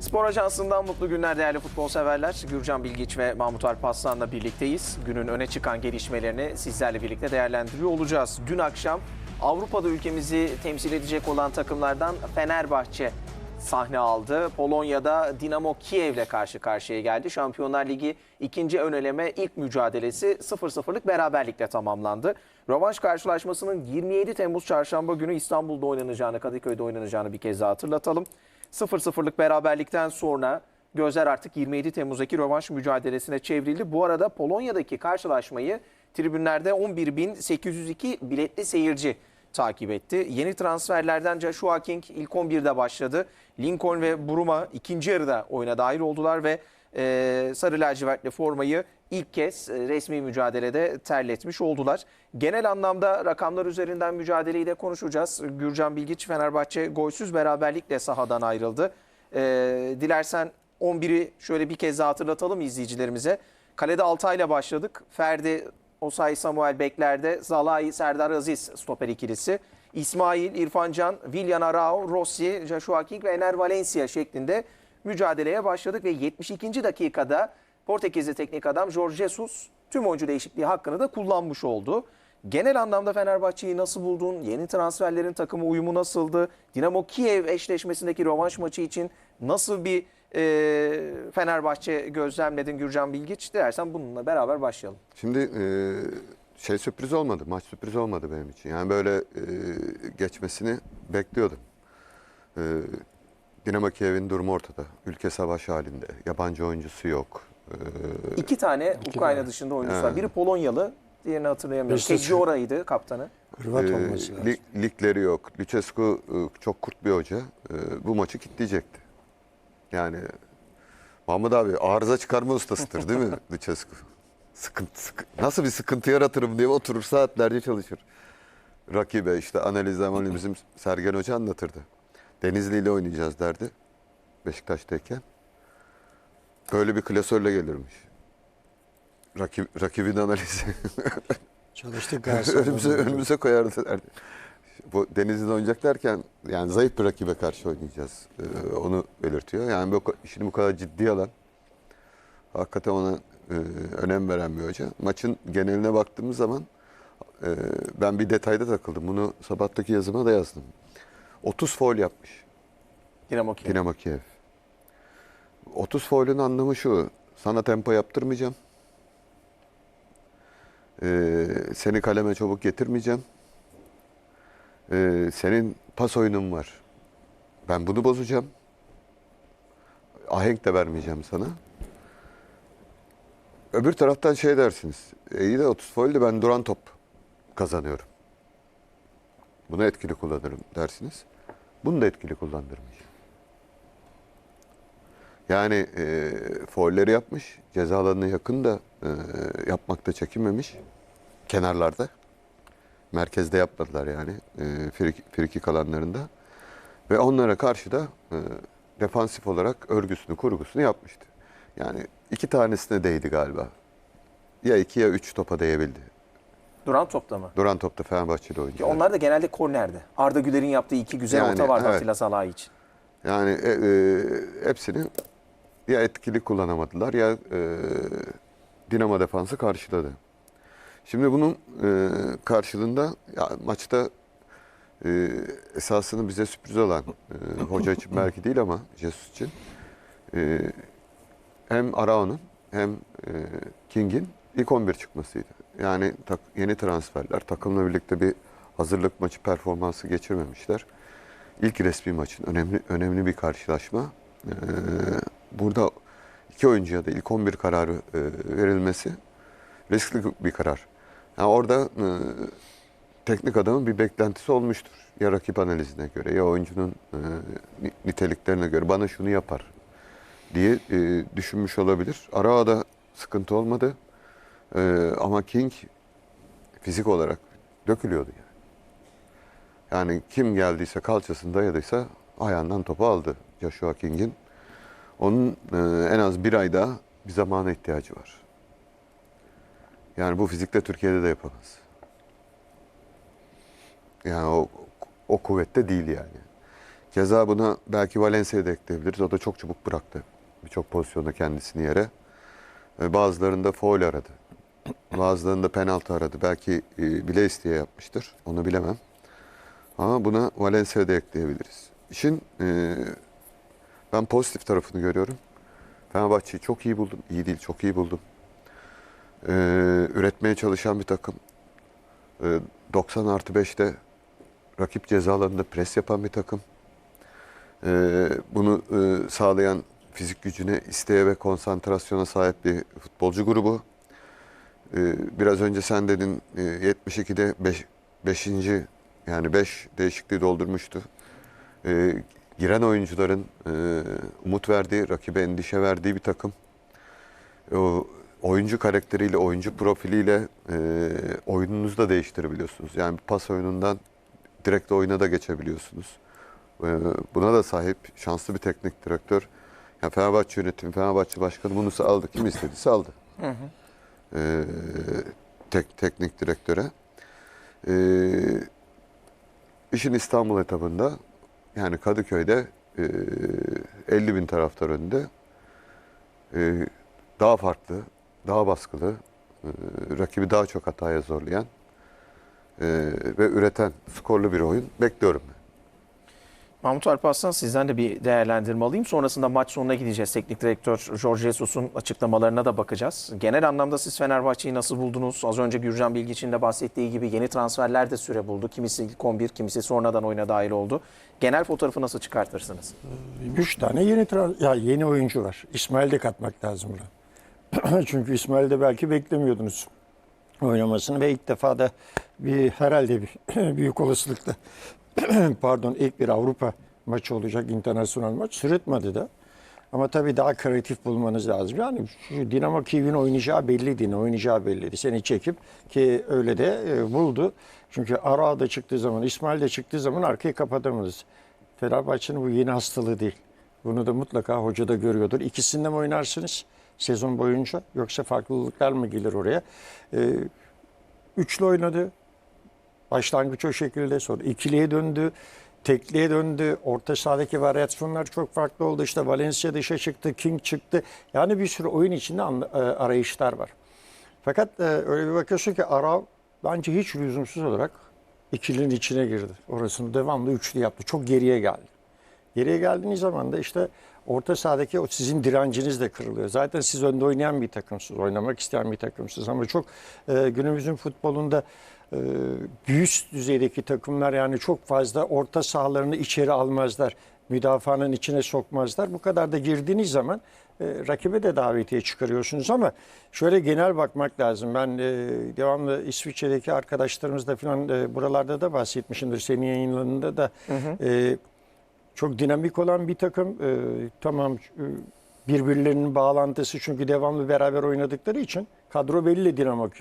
Spor Ajansı'ndan mutlu günler değerli futbol severler. Gürcan Bilgiç ve Mahmut Alp Aslan'la birlikteyiz. Günün öne çıkan gelişmelerini sizlerle birlikte değerlendiriyor olacağız. Dün akşam Avrupa'da ülkemizi temsil edecek olan takımlardan Fenerbahçe sahne aldı. Polonya'da Dinamo Kiev'le karşı karşıya geldi. Şampiyonlar Ligi ikinci ön eleme ilk mücadelesi 0-0'lık beraberlikle tamamlandı. Rövanş karşılaşmasının 27 Temmuz çarşamba günü İstanbul'da oynanacağını, Kadıköy'de oynanacağını bir kez daha hatırlatalım. 0-0'lık beraberlikten sonra gözler artık 27 Temmuz'daki rövanş mücadelesine çevrildi. Bu arada Polonya'daki karşılaşmayı tribünlerde 11.802 biletli seyirci takip etti. Yeni transferlerden Joshua King ilk 11'de başladı. Lincoln ve Buruma ikinci yarıda oyuna dahil oldular ve e, sarı lacivertli formayı ilk kez e, resmi mücadelede terletmiş oldular. Genel anlamda rakamlar üzerinden mücadeleyi de konuşacağız. Gürcan Bilgiç Fenerbahçe golsüz beraberlikle sahadan ayrıldı. E, dilersen 11'i şöyle bir kez daha hatırlatalım izleyicilerimize. Kalede Altay'la başladık. Ferdi, Osay Samuel beklerde, Zalai, Serdar Aziz stoper ikilisi. İsmail, İrfan Can, Willian Arao, Rossi, Joshua King ve Ener Valencia şeklinde mücadeleye başladık ve 72. dakikada Portekizli teknik adam Jorge Jesus tüm oyuncu değişikliği hakkını da kullanmış oldu. Genel anlamda Fenerbahçe'yi nasıl buldun? Yeni transferlerin takımı uyumu nasıldı? Dinamo Kiev eşleşmesindeki rövanş maçı için nasıl bir e, Fenerbahçe gözlemledin Gürcan Bilgiç? Dilersen bununla beraber başlayalım. Şimdi e, şey sürpriz olmadı, maç sürpriz olmadı benim için. Yani böyle e, geçmesini bekliyordum. E, Dinamo Kiev'in durumu ortada. Ülke savaş halinde. Yabancı oyuncusu yok. E, İki tane Ukrayna dışında oyuncusu var. Biri Polonyalı, diğerini hatırlayamıyorum. Beşiktaş- Kedziora'ydı kaptanı. Hırvat e, olması lazım. lig- ligleri yok. Lucescu e, çok kurt bir hoca. E, bu maçı kitleyecekti. Yani Mahmut abi arıza çıkarma ustasıdır değil mi Lucescu? Sıkıntı, sıkı- nasıl bir sıkıntı yaratırım diye oturur saatlerce çalışır. Rakibe işte analiz analiz bizim Sergen Hoca anlatırdı. Denizli ile oynayacağız derdi Beşiktaş'tayken. Böyle bir klasörle gelirmiş. Rakip, rakibin analizi. Çalıştık önümüze, Galatasaray'da. önümüze koyardı derdi. Bu Denizli'de oynayacak derken yani zayıf bir rakibe karşı oynayacağız. Ee, onu belirtiyor. Yani bu, işini bu kadar ciddi alan hakikaten ona e, önem veren bir hoca. Maçın geneline baktığımız zaman e, ben bir detayda takıldım. Bunu sabahtaki yazıma da yazdım. 30 foul yapmış Dinamo Kiev. Dinamo Kiev. 30 foul'ün anlamı şu. Sana tempo yaptırmayacağım. Ee, seni kaleme çabuk getirmeyeceğim. Ee, senin pas oyunun var. Ben bunu bozacağım. Ahenk de vermeyeceğim sana. Öbür taraftan şey dersiniz. E, iyi de 30 foul'de ben duran top kazanıyorum. Bunu etkili kullanırım dersiniz. Bunu da etkili kullandırmayacağım. Yani e, foulleri yapmış. Ceza alanına yakın da e, yapmakta çekinmemiş. Kenarlarda. Merkezde yapmadılar yani. E, friki, frikik alanlarında. Ve onlara karşı da e, defansif olarak örgüsünü, kurgusunu yapmıştı. Yani iki tanesine değdi galiba. Ya iki ya üç topa değebildi. Duran topta mı? Duran topta Fenerbahçeli Ki oyuncular. onlar da genelde kornerde. Arda Güler'in yaptığı iki güzel Yani, orta vardı evet. Atilla Salahı için. Yani e, e, hepsini ya etkili kullanamadılar ya e, Dinamo defansı karşıladı. Şimdi bunun e, karşılığında ya maçta e, esasını bize sürpriz olan e, hoca için belki değil ama Jesus için e, hem Arao'nun hem e, King'in ilk 11 çıkmasıydı. Yani tak- yeni transferler takımla birlikte bir hazırlık maçı performansı geçirmemişler. İlk resmi maçın önemli önemli bir karşılaşma. Ee, burada iki oyuncuya da ilk 11 kararı e, verilmesi riskli bir karar. Yani orada e, teknik adamın bir beklentisi olmuştur. Ya rakip analizine göre ya oyuncunun e, ni- niteliklerine göre bana şunu yapar diye e, düşünmüş olabilir. Arao'da sıkıntı olmadı. E, ama King fizik olarak dökülüyordu yani. Yani kim geldiyse kalçasını dayadıysa ayağından topu aldı Joshua King'in. Onun e, en az bir ay daha bir zamana ihtiyacı var. Yani bu fizikle Türkiye'de de yapamaz. Yani o, o kuvvette değil yani. Keza buna belki Valencia'yı da ekleyebiliriz. O da çok çabuk bıraktı. Birçok pozisyonda kendisini yere. E, Bazılarında foul aradı. Bazılarında penaltı aradı. Belki e, bile isteye yapmıştır. Onu bilemem. Ama buna Valencia'yı da ekleyebiliriz. İşin e, ben pozitif tarafını görüyorum. Fenerbahçe'yi çok iyi buldum. İyi değil, çok iyi buldum. E, üretmeye çalışan bir takım. E, 90 artı 5'te rakip ceza alanında pres yapan bir takım. Ee, bunu e, sağlayan fizik gücüne, isteğe ve konsantrasyona sahip bir futbolcu grubu. Ee, biraz önce sen dedin e, 72'de 5. Beş, yani 5 değişikliği doldurmuştu. Ee, giren oyuncuların e, umut verdiği, rakibe endişe verdiği bir takım. O oyuncu karakteriyle, oyuncu profiliyle e, oyununuzu da değiştirebiliyorsunuz. Yani pas oyunundan direkt oyuna da geçebiliyorsunuz. Ee, Buna da sahip şanslı bir teknik direktör. Yani Fenerbahçe yönetimi, Fenerbahçe başkanı bunu aldı. Kim istediyse aldı. Ee, tek, teknik direktöre. Ee, işin İstanbul etabında yani Kadıköy'de e, 50 bin taraftar önünde e, daha farklı, daha baskılı, e, rakibi daha çok hataya zorlayan e, ve üreten skorlu bir oyun bekliyorum. ben. Mahmut Alparslan sizden de bir değerlendirme alayım. Sonrasında maç sonuna gideceğiz. Teknik direktör Jorge Jesus'un açıklamalarına da bakacağız. Genel anlamda siz Fenerbahçe'yi nasıl buldunuz? Az önce Gürcan Bilgiç'in de bahsettiği gibi yeni transferler de süre buldu. Kimisi ilk 11, kimisi sonradan oyuna dahil oldu. Genel fotoğrafı nasıl çıkartırsınız? Üç tane yeni ya yeni oyuncu var. İsmail de katmak lazım buna. Çünkü İsmail'de belki beklemiyordunuz oynamasını ve ilk defa da bir herhalde bir büyük olasılıkla pardon ilk bir Avrupa maçı olacak internasyonel maç sırıtmadı da. Ama tabii daha kreatif bulmanız lazım. Yani şu Dinamo Kiev'in oynayacağı belliydi, ne oynayacağı belliydi. Seni çekip ki öyle de e, buldu. Çünkü Ara da çıktığı zaman, İsmail de çıktığı zaman arkayı kapatamaz. Fenerbahçe'nin bu yeni hastalığı değil. Bunu da mutlaka hoca da görüyordur. İkisinde mi oynarsınız sezon boyunca yoksa farklılıklar mı gelir oraya? Ee, üçlü oynadı. Başlangıç o şekilde sonra ikiliye döndü. Tekliye döndü. Orta sahadaki varyasyonlar çok farklı oldu. İşte Valencia dışa çıktı, King çıktı. Yani bir sürü oyun içinde e, arayışlar var. Fakat e, öyle bir bakıyorsun ki Ara bence hiç lüzumsuz olarak ikilinin içine girdi. Orasını devamlı üçlü yaptı. Çok geriye geldi. Geriye geldiğiniz zaman da işte orta sahadaki o sizin direnciniz de kırılıyor. Zaten siz önde oynayan bir takımsınız, oynamak isteyen bir takımsınız. Ama çok e, günümüzün futbolunda e, üst düzeydeki takımlar yani çok fazla orta sahalarını içeri almazlar. Müdafaanın içine sokmazlar. Bu kadar da girdiğiniz zaman e, rakibe de davetiye çıkarıyorsunuz ama şöyle genel bakmak lazım. Ben e, devamlı İsviçre'deki arkadaşlarımızla falan e, buralarda da bahsetmişimdir. Senin yayınlarında da e, çok dinamik olan bir takım. E, tamam e, birbirlerinin bağlantısı çünkü devamlı beraber oynadıkları için kadro belli Dinamo